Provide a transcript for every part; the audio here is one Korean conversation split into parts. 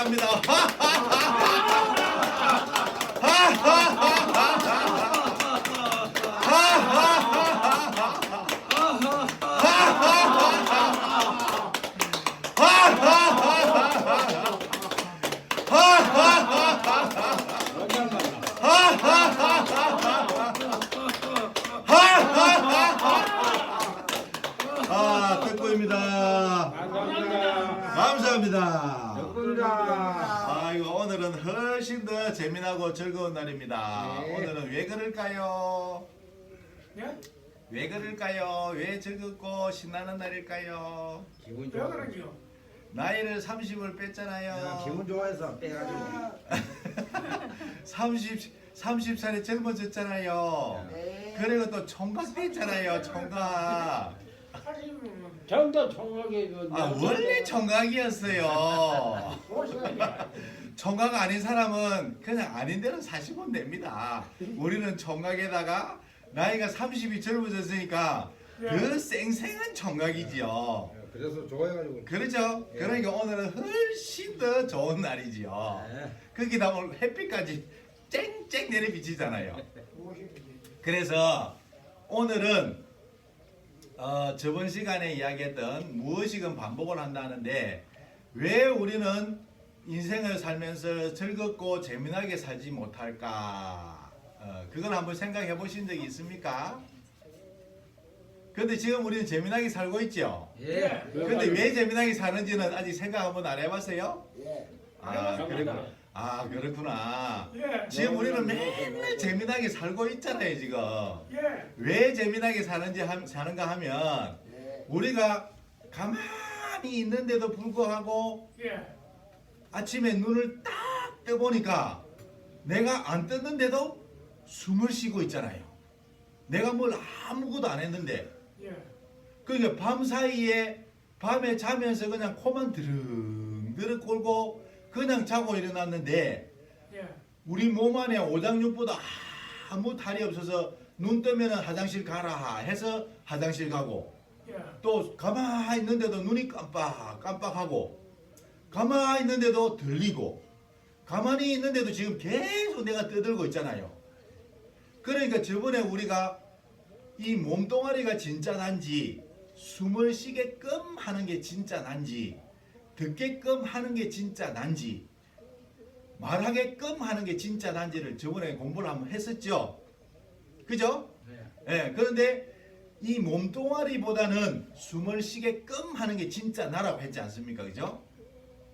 감사합니다. 아, 듣고입니다. 감사합니다. 감사합니다. 덕분자. 아이고 오늘은 훨씬 더 재미나고 즐거운 날입니다. 네. 오늘은 왜 그럴까요? 예? 왜 그럴까요? 왜 즐겁고 신나는 날일까요? 기분 왜 좋아. 그러지요? 나이를 30을 뺐잖아요. 기분 좋아해서 빼가지고. 30 30살에 젊어졌잖아요. 네. 그리고 또 총각 됐잖아요. 총각. 사실은 전도 총각이 그 아 원래 총각이었어요. 무엇이냐? 총각 아닌 사람은 그냥 아닌 대로 사시면 됩니다. 우리는 총각에다가 나이가 30이 젊어졌으니까 그 쌩쌩한 총각이지요. 그래서 좋아해가지고. 그렇죠? 예. 그러니까 오늘은 훨씬 더 좋은 날이지요. 네. 거기다 오늘 햇빛까지 쨍쨍 내려 비치잖아요. 그래서 오늘은 어, 저번 시간에 이야기했던 무엇이건 반복을 한다는데 왜 우리는 인생을 살면서 즐겁고 재미나게 살지 못할까? 어, 그걸 한번 생각해 보신 적이 있습니까? 근데 지금 우리는 재미나게 살고 있죠? 예. 근데 왜 재미나게 사는지는 아직 생각 한번 안 해봤어요? 예. 아, 그렇구나. 아, 그렇구나. 예, 지금 우리는 맨날 재미나게 살고 있잖아요, 지금. 예, 왜 재미나게 사는지 함- 사는가 하면 예. 우리가 가만히 있는데도 불구하고 예, 아침에 눈을 딱 떠보니까 내가 안 떴는데도 숨을 쉬고 있잖아요. 내가 뭘 아무것도 안 했는데. 예, 그러니까 밤 사이에 밤에 자면서 그냥 코만 드릉드릉 꼴고 그냥 자고 일어났는데 예, 우리 몸 안에 오장육보다 아무 탈이 없어서 눈 뜨면 화장실 가라 해서 화장실 가고 예, 또 가만히 있는데도 눈이 깜빡 깜빡하고 가만히 있는데도 들리고 가만히 있는데도 지금 계속 내가 떠들고 있잖아요. 그러니까 저번에 우리가 이 몸뚱아리가 진짜 난지 숨을 쉬게끔 하는 게 진짜 난지 듣게끔 하는 게 진짜 난지 말하게끔 하는 게 진짜 난지를 저번에 공부를 한번 했었죠. 그죠? 네. 예, 그런데 이 몸뚱아리보다는 숨을 쉬게끔 하는 게 진짜 나라고 했지 않습니까? 그죠?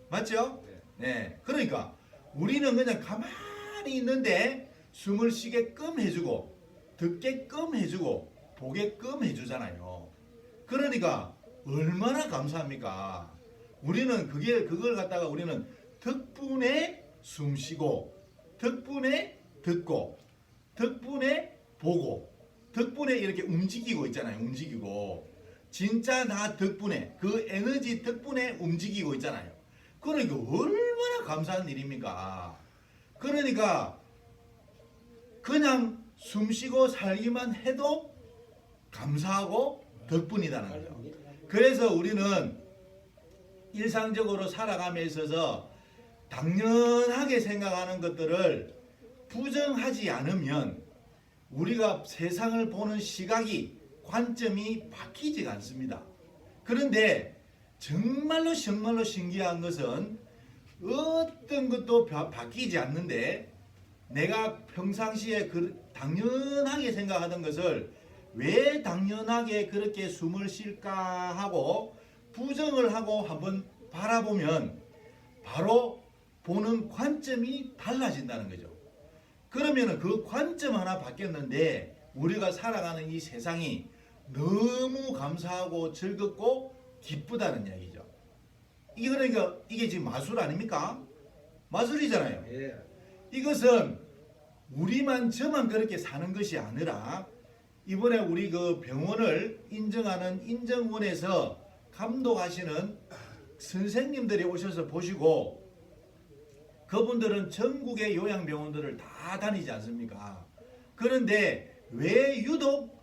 맞죠? 네. 그러니까 우리는 그냥 가만히 있는데 숨을 쉬게끔 해주고 듣게끔 해주고 보게끔 해주잖아요. 그러니까 얼마나 감사합니까? 우리는 그게 그걸 갖다가 우리는 덕분에 숨 쉬고 덕분에 듣고 덕분에 보고 덕분에 이렇게 움직이고 있잖아요. 움직이고 진짜 나 덕분에 그 에너지 덕분에 움직이고 있잖아요. 그러니까 얼마나 감사한 일입니까? 그러니까 그냥 숨 쉬고 살기만 해도 감사하고 덕분이라는 거죠. 그래서 우리는 일상적으로 살아감에 있어서 당연하게 생각하는 것들을 부정하지 않으면 우리가 세상을 보는 시각이 관점이 바뀌지 않습니다. 그런데 정말로 정말로 신기한 것은 어떤 것도 바, 바뀌지 않는데 내가 평상시에 그 당연하게 생각하던 것을 왜 당연하게 그렇게 숨을 쉴까 하고 부정을 하고 한번 바라보면 바로 보는 관점이 달라진다는 거죠. 그러면 그 관점 하나 바뀌었는데 우리가 살아가는 이 세상이 너무 감사하고 즐겁고 기쁘다는 이야기죠. 이게 그러니까 이게 지금 마술 아닙니까? 마술이잖아요. 예. 이것은 우리만 저만 그렇게 사는 것이 아니라 이번에 우리 그 병원을 인정하는 인정원에서 감독하시는 선생님들이 오셔서 보시고 그분들은 전국의 요양병원들을 다 다니지 않습니까? 그런데 왜 유독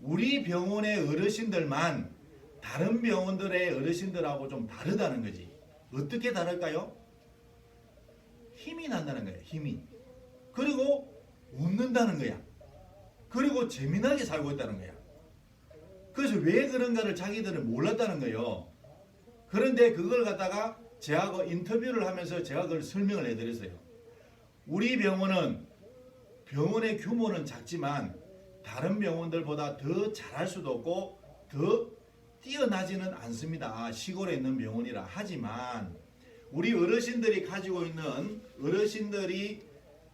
우리 병원의 어르신들만 다른 병원들의 어르신들하고 좀 다르다는 거지? 어떻게 다를까요? 힘이 난다는 거야. 힘이. 그리고 웃는다는 거야. 그리고 재미나게 살고 있다는 거야. 그래서 왜 그런가를 자기들은 몰랐다는 거예요. 그런데 그걸 갖다가 제하고 인터뷰를 하면서 제가 그걸 설명을 해드렸어요. 우리 병원은 병원의 규모는 작지만 다른 병원들보다 더 잘할 수도 없고 더 뛰어나지는 않습니다. 시골에 있는 병원이라 하지만 우리 어르신들이 가지고 있는 어르신들이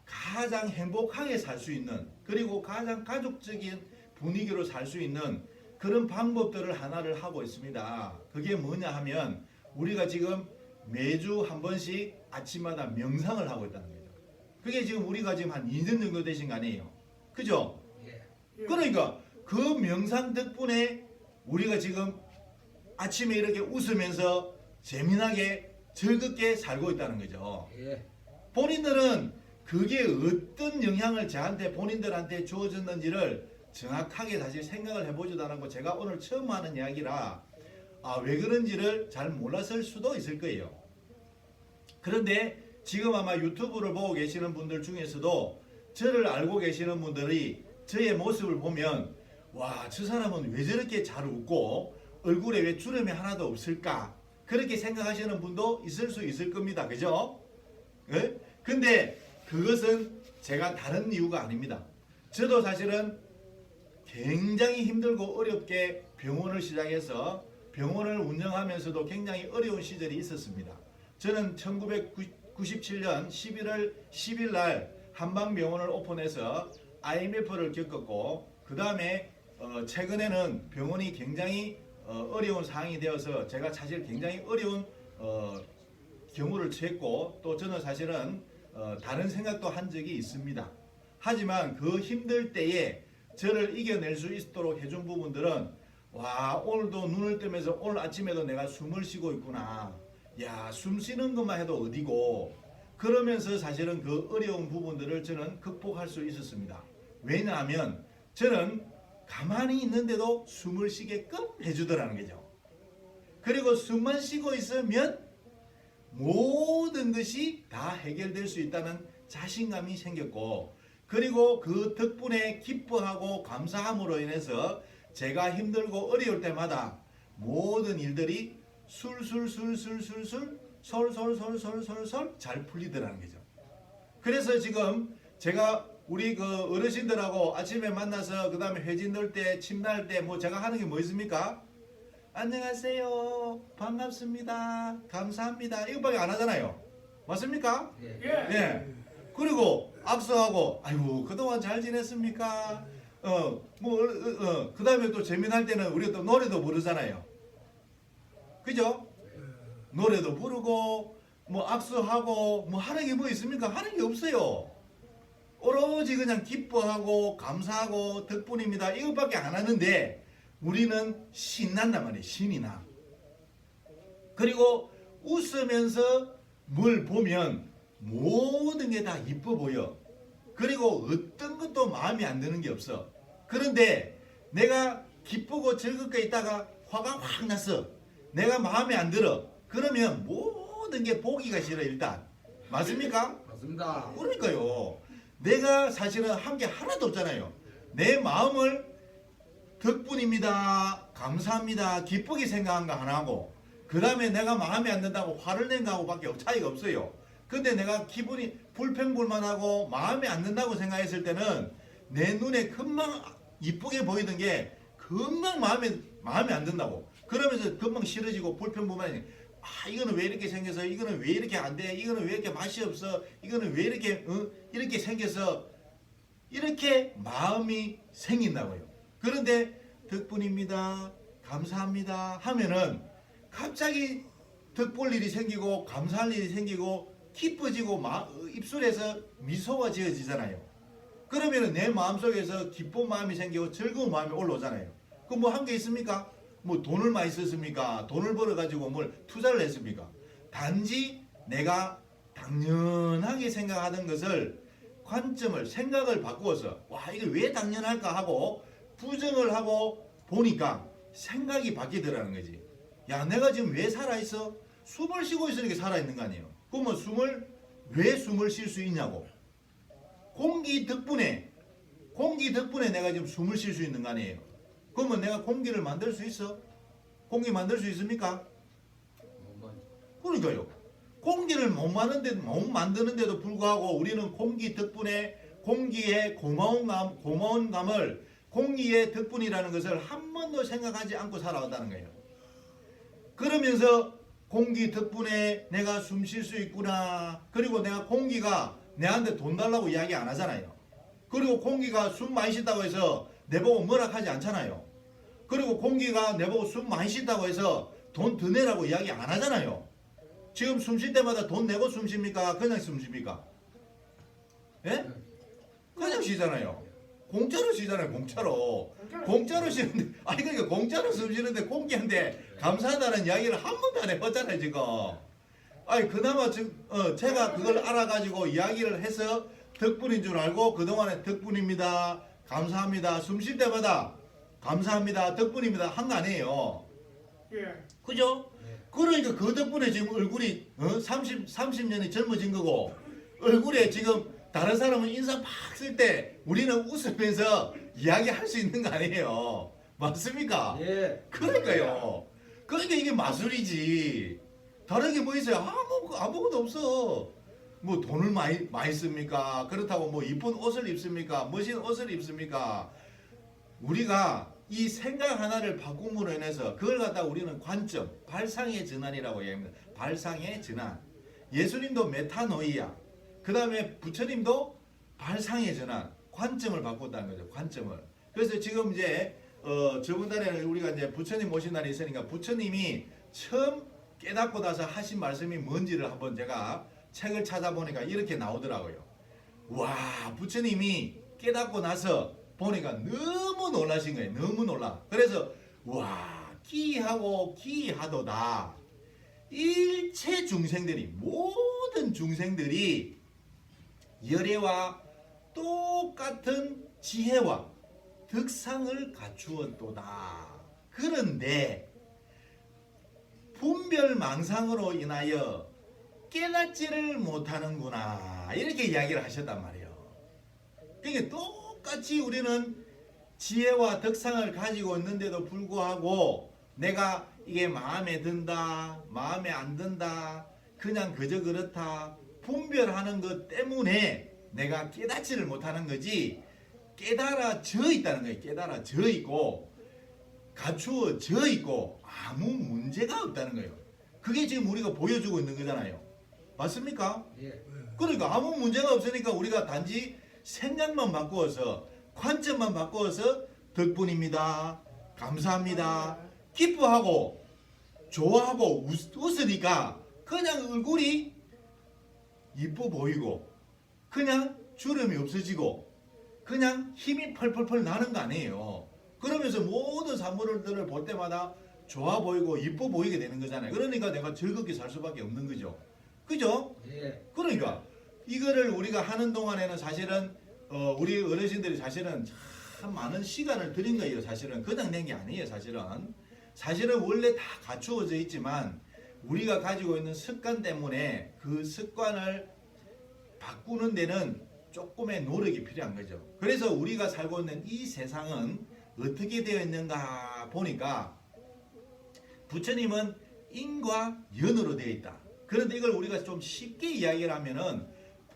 가장 행복하게 살 수 있는 그리고 가장 가족적인 분위기로 살 수 있는 그런 방법들을 하나를 하고 있습니다. 그게 뭐냐 하면 우리가 지금 매주 한 번씩 아침마다 명상을 하고 있다는 거죠. 그게 지금 우리가 지금 한 2년 정도 되신 거 아니에요. 그죠? 예. 그러니까 그 명상 덕분에 우리가 지금 아침에 이렇게 웃으면서 재미나게 즐겁게 살고 있다는 거죠. 예. 본인들은 그게 어떤 영향을 저한테 본인들한테 주어졌는지를 정확하게 사실 생각을 해보지도 않았고 제가 오늘 처음 하는 이야기라 아, 왜 그런지를 잘 몰랐을 수도 있을 거예요. 그런데 지금 아마 유튜브를 보고 계시는 분들 중에서도 저를 알고 계시는 분들이 저의 모습을 보면 와, 저 사람은 왜 저렇게 잘 웃고 얼굴에 왜 주름이 하나도 없을까? 그렇게 생각하시는 분도 있을 수 있을 겁니다. 그죠? 예? 근데 그것은 제가 다른 이유가 아닙니다. 저도 사실은 굉장히 힘들고 어렵게 병원을 시작해서 병원을 운영하면서도 굉장히 어려운 시절이 있었습니다. 저는 1997년 11월 10일 날 한방병원을 오픈해서 IMF를 겪었고 그 다음에 어, 최근에는 병원이 굉장히 어, 어려운 상황이 되어서 제가 사실 굉장히 어려운 어, 경우를 처했고 또 저는 사실은 어, 다른 생각도 한 적이 있습니다. 하지만 그 힘들 때에 저를 이겨낼 수 있도록 해준 부분들은 와 오늘도 눈을 뜨면서 오늘 아침에도 내가 숨을 쉬고 있구나. 야 숨 쉬는 것만 해도 어디고 그러면서 사실은 그 어려운 부분들을 저는 극복할 수 있었습니다. 왜냐하면 저는 가만히 있는데도 숨을 쉬게끔 해주더라는 거죠. 그리고 숨만 쉬고 있으면 모든 것이 다 해결될 수 있다는 자신감이 생겼고 그리고 그 덕분에 기뻐하고 감사함으로 인해서 제가 힘들고 어려울 때마다 모든 일들이 술술술술술술 솔솔솔솔솔솔 잘 풀리더라는 거죠. 그래서 지금 제가 우리 그 어르신들하고 아침에 만나서 그 다음에 회진 넣을 때, 침날 때 뭐 제가 하는 게 뭐 있습니까? 안녕하세요. 반갑습니다. 감사합니다. 이거밖에 안 하잖아요. 맞습니까? 예. 예. 예. 그리고 악수하고 아이고 그동안 잘 지냈습니까? 어 뭐 어, 어, 그 다음에 또 재미날 때는 우리가 또 노래도 부르잖아요. 그죠? 노래도 부르고 뭐 악수하고 뭐 하는 게 뭐 있습니까? 하는 게 없어요. 오로지 그냥 기뻐하고 감사하고 덕분입니다. 이것밖에 안 하는데 우리는 신난단 말이에요. 신이 나. 그리고 웃으면서 뭘 보면 모든 게 다 이뻐 보여. 그리고 어떤 것도 마음에 안 드는 게 없어. 그런데 내가 기쁘고 즐겁게 있다가 화가 확 났어. 내가 마음에 안 들어. 그러면 모든 게 보기가 싫어 일단. 맞습니까? 맞습니다. 그러니까요. 내가 사실은 한 게 하나도 없잖아요. 내 마음을 덕분입니다. 감사합니다. 기쁘게 생각한 거 하나 하고 그 다음에 내가 마음에 안 든다고 화를 낸 거하고밖에 차이가 없어요. 근데 내가 기분이 불평불만하고 마음에 안 든다고 생각했을 때는 내 눈에 금방 이쁘게 보이던 게 금방 마음에 마음에 안 든다고. 그러면서 금방 싫어지고 불평불만이 아 이거는 왜 이렇게 생겨서 이거는 왜 이렇게 안 돼? 이거는 왜 이렇게 맛이 없어? 이거는 왜 이렇게 어? 이렇게 생겨서 이렇게 마음이 생긴다고요. 그런데 덕분입니다. 감사합니다. 하면은 갑자기 덕볼 일이 생기고 감사할 일이 생기고 기뻐지고 마, 입술에서 미소가 지어지잖아요. 그러면은 내 마음속에서 기쁜 마음이 생기고 즐거운 마음이 올라오잖아요. 그뭐한 게 있습니까? 뭐 돈을 많이 썼습니까? 돈을 벌어 가지고 뭘 투자를 했습니까? 단지 내가 당연하게 생각하던 것을 관점을 생각을 바꾸어서 와 이게 왜 당연할까 하고 부정을 하고 보니까 생각이 바뀌더라는 거지. 야 내가 지금 왜 살아 있어? 숨을 쉬고 있으니까 살아 있는 거 아니에요. 그러면 숨을 왜 숨을 쉴 수 있냐고. 공기 덕분에 공기 덕분에 내가 지금 숨을 쉴 수 있는 거 아니에요. 그러면 내가 공기를 만들 수 있어? 공기 만들 수 있습니까? 그러니까요. 공기를 못 만드는데 못 만드는데도 불구하고 우리는 공기 덕분에 공기의 고마운 감, 고마운 감을 공기의 덕분이라는 것을 한 번도 생각하지 않고 살아왔다는 거예요. 그러면서 공기 덕분에 내가 숨 쉴 수 있구나. 그리고 내가 공기가 내한테 돈 달라고 이야기 안 하잖아요. 그리고 공기가 숨 많이 쉰다고 해서 내보고 뭐라 하지 않잖아요. 그리고 공기가 내보고 숨 많이 쉰다고 해서 돈 더 내라고 이야기 안 하잖아요. 지금 숨 쉴 때마다 돈 내고 숨 쉽니까? 그냥 숨 쉽니까? 예? 그냥 쉬잖아요. 공짜로 쉬잖아요. 공짜로. 공짜로 쉬는데 아니 그러니까 공짜로 숨 쉬는데 공기한테 감사하다는 이야기를 한 번도 안 해봤잖아요 지금. 아니 그나마 지금 어, 제가 그걸 알아가지고 이야기를 해서 덕분인 줄 알고 그동안에 덕분입니다. 감사합니다. 숨 쉴 때마다 감사합니다. 덕분입니다. 한 거 아니에요. 예. 그죠? 그러니까 그 덕분에 지금 얼굴이 어? 30, 30년이 젊어진 거고 얼굴에 지금 다른 사람은 인사 팍쓸때 우리는 웃으면서 이야기할 수 있는 거 아니에요. 맞습니까? 예. 그러니까요. 그러니까 이게 마술이지. 다른 게 뭐 있어요? 아무 아무것도 없어. 뭐 돈을 많이 많이 씁니까? 그렇다고 뭐 이쁜 옷을 입습니까? 멋진 옷을 입습니까? 우리가 이 생각 하나를 바꿈으로 인해서 그걸 갖다 우리는 관점, 발상의 전환이라고 얘기합니다. 발상의 전환. 예수님도 메타노이아. 그 다음에 부처님도 발상의 전환, 관점을 바꿨다는 거죠. 관점을. 그래서 지금 이제 어, 저번 달에는 우리가 이제 부처님 모신 날이 있으니까 부처님이 처음 깨닫고 나서 하신 말씀이 뭔지를 한번 제가 책을 찾아보니까 이렇게 나오더라고요. 와, 부처님이 깨닫고 나서 보니까 너무 놀라신 거예요. 너무 놀라. 그래서 와, 기하고 기하도다. 일체 중생들이 모든 중생들이 열애와 똑같은 지혜와 덕상을 갖추었도다. 그런데 분별망상으로 인하여 깨닫지를 못하는구나. 이렇게 이야기를 하셨단 말이에요. 그러니까 똑같이 우리는 지혜와 덕상을 가지고 있는데도 불구하고 내가 이게 마음에 든다, 마음에 안 든다, 그냥 그저 그렇다, 분별하는 것 때문에 내가 깨닫지를 못하는 거지, 깨달아져 있다는 거예요. 깨달아져 있고, 갖추어져 있고, 아무 문제가 없다는 거예요. 그게 지금 우리가 보여주고 있는 거잖아요. 맞습니까? 예. 그러니까 아무 문제가 없으니까 우리가 단지 생각만 바꾸어서 관점만 바꾸어서 덕분입니다. 감사합니다. 기뻐하고 좋아하고 웃, 웃으니까 그냥 얼굴이 이뻐 보이고 그냥 주름이 없어지고 그냥 힘이 펄펄펄 나는 거 아니에요. 그러면서 모든 사물들을 볼 때마다 좋아 보이고 이뻐 보이게 되는 거잖아요. 그러니까 내가 즐겁게 살 수밖에 없는 거죠. 그죠? 예. 그러니까 이거를 우리가 하는 동안에는 사실은 어, 우리 어르신들이 사실은 참 많은 시간을 들인 거예요. 사실은 그냥 낸 게 아니에요. 사실은 사실은 원래 다 갖추어져 있지만 우리가 가지고 있는 습관 때문에 그 습관을 바꾸는 데는 조금의 노력이 필요한 거죠. 그래서 우리가 살고 있는 이 세상은 어떻게 되어 있는가 보니까 부처님은 인과 연으로 되어 있다. 그런데 이걸 우리가 좀 쉽게 이야기를 하면은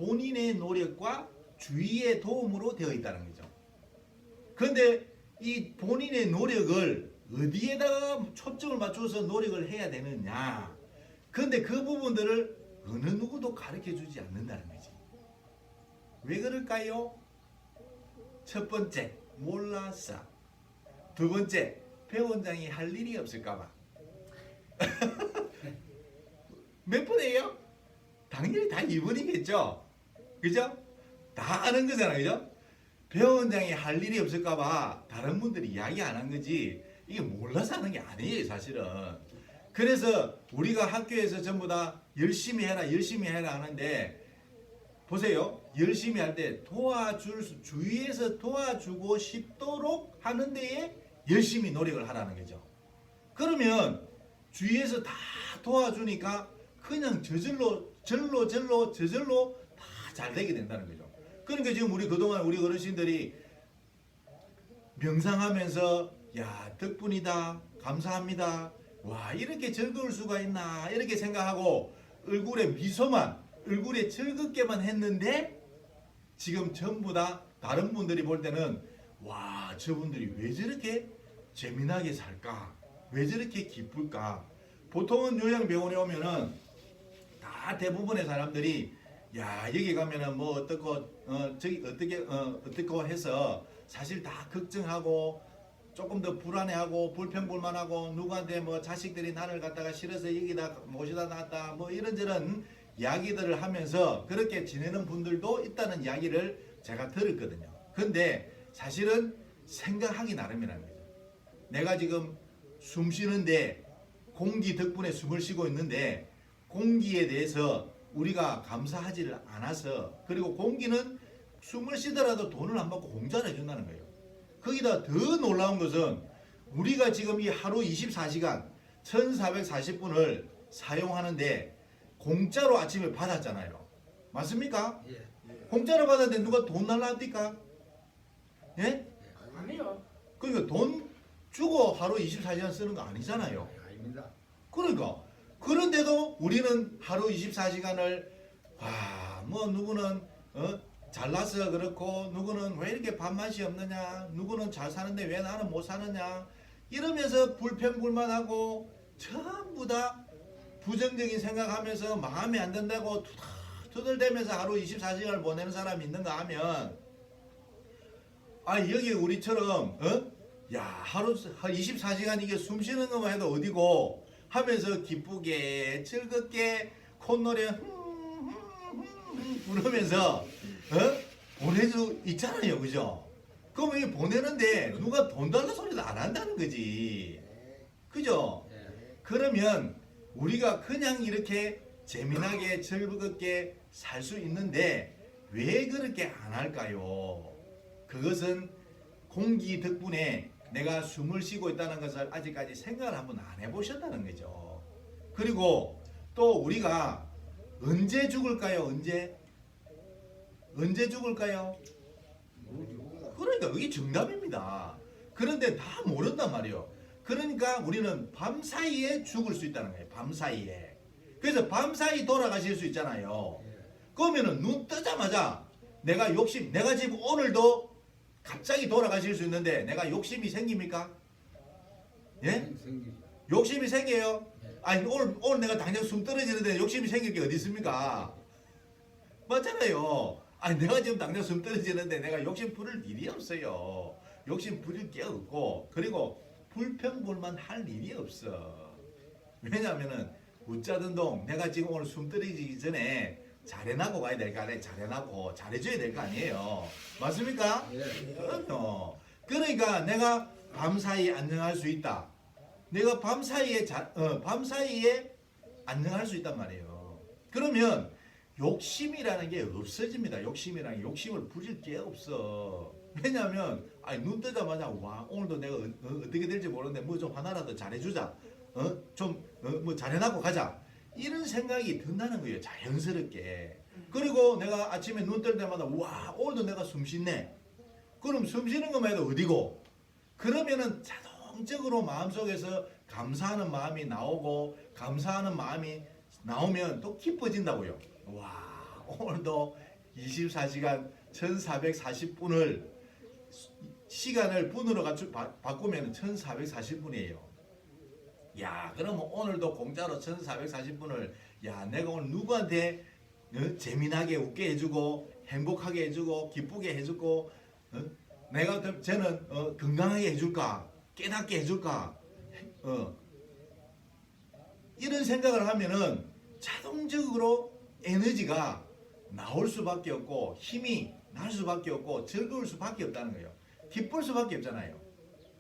본인의 노력과 주의의 도움으로 되어 있다는 거죠. 그런데 이 본인의 노력을 어디에다가 초점을 맞춰서 노력을 해야 되느냐. 그런데 그 부분들을 어느 누구도 가르쳐 주지 않는다는 거지. 왜 그럴까요? 첫 번째, 몰라서. 두 번째, 배원장이 할 일이 없을까봐. 몇 분이에요? 당연히 다 2분이겠죠? 그죠? 다 아는 거잖아요. 그죠? 배원장이 할 일이 없을까봐 다른 분들이 이야기 안 한 거지. 이게 몰라서 하는 게 아니에요, 사실은. 그래서 우리가 학교에서 전부 다 열심히 해라, 열심히 해라 하는데, 보세요. 열심히 할 때 도와줄, 수- 주위에서 도와주고 싶도록 하는 데에 열심히 노력을 하라는 거죠. 그러면 주위에서 다 도와주니까 그냥 저절로 절로 절로 저절로 다 잘 되게 된다는 거죠. 그러니까 지금 우리 그동안 우리 어르신들이 명상하면서 야 덕분이다 감사합니다. 와 이렇게 즐거울 수가 있나? 이렇게 생각하고 얼굴에 미소만 얼굴에 즐겁게만 했는데 지금 전부 다 다른 분들이 볼 때는 와 저분들이 왜 저렇게 재미나게 살까? 왜 저렇게 기쁠까? 보통은 요양병원에 오면은 다 대부분의 사람들이 야 여기 가면은 뭐 어떻고 어 저기 어떻게 어 어떻고 해서 사실 다 걱정하고 조금 더 불안해하고 불평불만하고 누구한테 뭐 자식들이 나를 갖다가 싫어서 여기다 모시다 놨다 뭐 이런저런 이야기들을 하면서 그렇게 지내는 분들도 있다는 이야기를 제가 들었거든요. 근데 사실은 생각하기 거죠. 내가 지금 숨 쉬는데 공기 덕분에 숨을 쉬고 있는데 공기에 대해서 우리가 감사하지를 않아서 그리고 공기는 숨을 쉬더라도 돈을 안 받고 공짜로 해준다는 거예요. 거기다 더 놀라운 것은 우리가 지금 이 하루 24시간 1440분을 사용하는데 공짜로 아침에 받았잖아요. 맞습니까? 예. 공짜로 받았는데 누가 돈 날라합니까? 예? 아니요. 그러니까 돈 주고 하루 24시간 쓰는 거 아니잖아요. 예, 아닙니다. 그러니까 그런데도 우리는 하루 24시간을 와 뭐 누구는 어 잘나서 그렇고 누구는 왜 이렇게 밥맛이 없느냐 누구는 잘 사는데 왜 나는 못 사느냐 이러면서 불평불만하고 전부 다 부정적인 생각하면서 마음에 안 든다고 투덜대면서 하루 24시간을 보내는 사람이 있는가 하면 아 여기 우리처럼 어? 야 하루 24시간 이게 숨 쉬는 것만 해도 어디고 하면서 기쁘게 즐겁게 콧노래 흠, 흠, 흠 부르면서 어? 수 있잖아요 그죠? 그럼 이 보내는데 누가 돈 달라 소리도 안 한다는 거지 그죠? 예. 그러면 우리가 그냥 이렇게 재미나게 즐겁게 살 수 있는데 왜 그렇게 안 할까요? 그것은 공기 덕분에 내가 숨을 쉬고 있다는 것을 아직까지 생각을 한번 안 해보셨다는 거죠. 그리고 또 우리가 언제 죽을까요? 언제? 언제 죽을까요? 그러니까 그게 정답입니다. 그런데 다 모른단 말이에요. 그러니까 우리는 밤 사이에 죽을 수 있다는 거예요. 밤 사이에. 그래서 밤 사이 돌아가실 수 있잖아요. 예. 그러면은 눈 뜨자마자 내가 욕심, 내가 지금 오늘도 갑자기 돌아가실 수 있는데 내가 욕심이 생깁니까? 예? 생-. 욕심이 생겨요? 예. 아니 오늘 오늘 내가 당장 숨 떨어지는데 욕심이 생길 게 어디 있습니까? 맞잖아요. 아니 내가 지금 당장 숨 떨어지는데 내가 욕심 부릴 일이 없어요. 욕심 부릴 게 없고 그리고 불평불만 할 일이 없어. 왜냐면은 웃자던 동 내가 지금 오늘 숨 떨어지기 전에 잘해나고 가야 될 거 아니에요. 잘해나고 잘해줘야 될 거 아니에요. 맞습니까? 예. 그럼요. 그러니까 내가 밤 사이에 안녕할 수 있다. 내가 밤 사이에 자, 어, 밤 사이에 안녕할 수 있단 말이에요. 그러면 욕심이라는 게 없어집니다. 욕심이라는 게 욕심을 부릴 게 없어. 왜냐하면 아니 눈 뜨자마자 와 오늘도 내가 어, 어, 떻게 될지 모르는데 뭐 좀 하나라도 잘해주자. 어 좀뭐 잘해나고 가자. 이런 생각이 든다는 거예요. 자연스럽게. 그리고 내가 아침에 눈 뜰 때마다 와 오늘도 내가 숨 쉬네. 그럼 숨 쉬는 것만 해도 어디고? 그러면은 자동적으로 마음속에서 감사하는 마음이 나오고 감사하는 마음이 나오면 또 기뻐진다고요. 와 오늘도 24시간 1440분을 시간을 분으로 바꾸면 1440분이에요. 야 그러면 오늘도 공짜로 1440분을 야 내가 오늘 누구한테 어? 재미나게 웃게 해주고 행복하게 해주고 기쁘게 해주고 어? 내가 더- 쟤는 어, 건강하게 해줄까 깨닫게 해줄까 어. 이런 생각을 하면은 자동적으로 에너지가 나올 수밖에 없고 힘이 날 수밖에 없고 즐거울 수밖에 없다는 거예요 기쁠 수밖에 없잖아요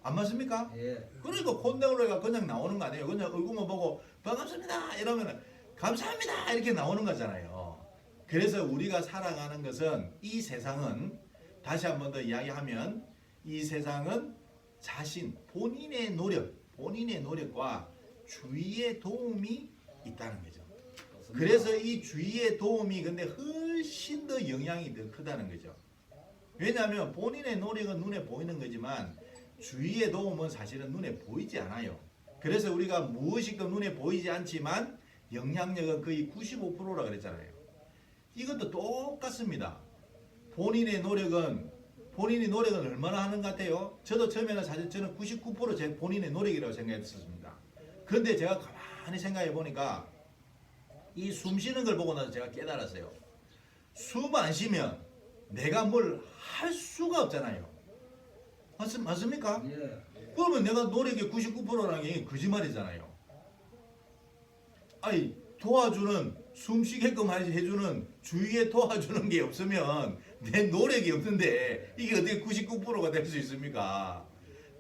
안 맞습니까? 예. 그러니까 콘데올레가 그냥 나오는 거 아니에요. 그냥 얼굴만 보고 반갑습니다 이러면은 감사합니다 이렇게 나오는 거잖아요. 그래서 우리가 살아가는 것은 이 세상은 다시 한 번 더 이야기하면 이 세상은 자신 본인의 노력, 본인의 노력과 주위의 도움이 있다는 거죠. 그래서 이 주의의 도움이 근데 훨씬 더 영향이 더 크다는 거죠. 왜냐하면 본인의 노력은 눈에 보이는 거지만 주의의 도움은 사실은 눈에 보이지 않아요. 그래서 우리가 무엇이든 눈에 보이지 않지만 영향력은 거의 95%라 그랬잖아요. 이것도 똑같습니다. 본인의 노력은 본인이 노력은 얼마나 하는 것 같아요? 저도 처음에는 사실 저는 99%제 본인의 노력이라고 생각했었습니다. 그런데 제가 가만히 생각해 보니까 이 숨 쉬는 걸 보고 나서 제가 깨달았어요. 숨 안 쉬면 내가 뭘 할 수가 없잖아요. 맞, 맞습니까? 예. 그러면 내가 노력의 99%라는 게 거짓말이잖아요. 아니 도와주는 숨 쉬게끔 해주는 주위에 도와주는 게 없으면 내 노력이 없는데 이게 어떻게 99%가 될 수 있습니까?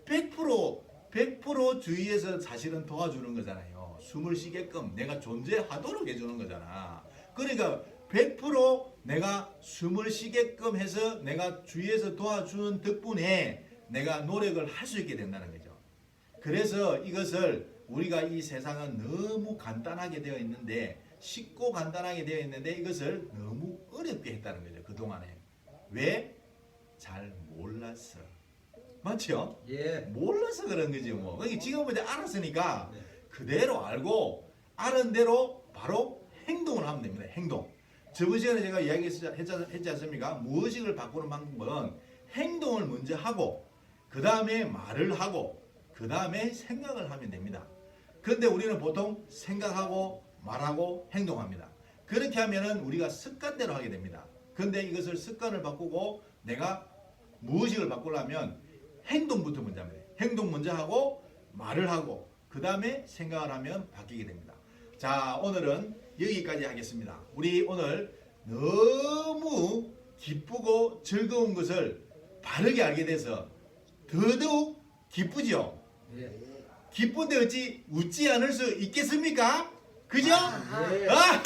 100% 100% 주위에서 사실은 도와주는 거잖아요. 숨을 쉬게끔 내가 존재하도록 해주는 거잖아. 그러니까 100% 내가 숨을 쉬게끔 해서 내가 주위에서 도와주는 덕분에 내가 노력을 할 수 있게 된다는 거죠. 그래서 이것을 우리가 이 세상은 너무 간단하게 되어 있는데 쉽고 간단하게 되어 있는데 이것을 너무 어렵게 했다는 거죠. 그동안에. 왜? 잘 몰랐어. 맞죠? 예. 몰라서 그런 거지 뭐. 그러니까 이제 알았으니까 네. 그대로 알고 알은 대로 바로 행동을 하면 됩니다. 행동. 저번 시간에 제가 이야기했지 했지 않습니까? 무엇을 바꾸는 방법은 행동을 먼저 하고 그 다음에 말을 하고 그 다음에 생각을 하면 됩니다. 그런데 우리는 보통 생각하고 말하고 행동합니다. 그렇게 하면은 우리가 습관대로 하게 됩니다. 그런데 이것을 습관을 바꾸고 내가 무엇을 바꾸려면 행동부터 먼저 돼요. 행동 먼저 하고 말을 하고 그 다음에 생각을 하면 바뀌게 됩니다. 자 오늘은 여기까지 하겠습니다. 우리 오늘 너무 기쁘고 즐거운 것을 바르게 알게 돼서 더더욱 기쁘죠. 예. 기쁜데 어찌 웃지 않을 수 있겠습니까? 그죠? 예. 와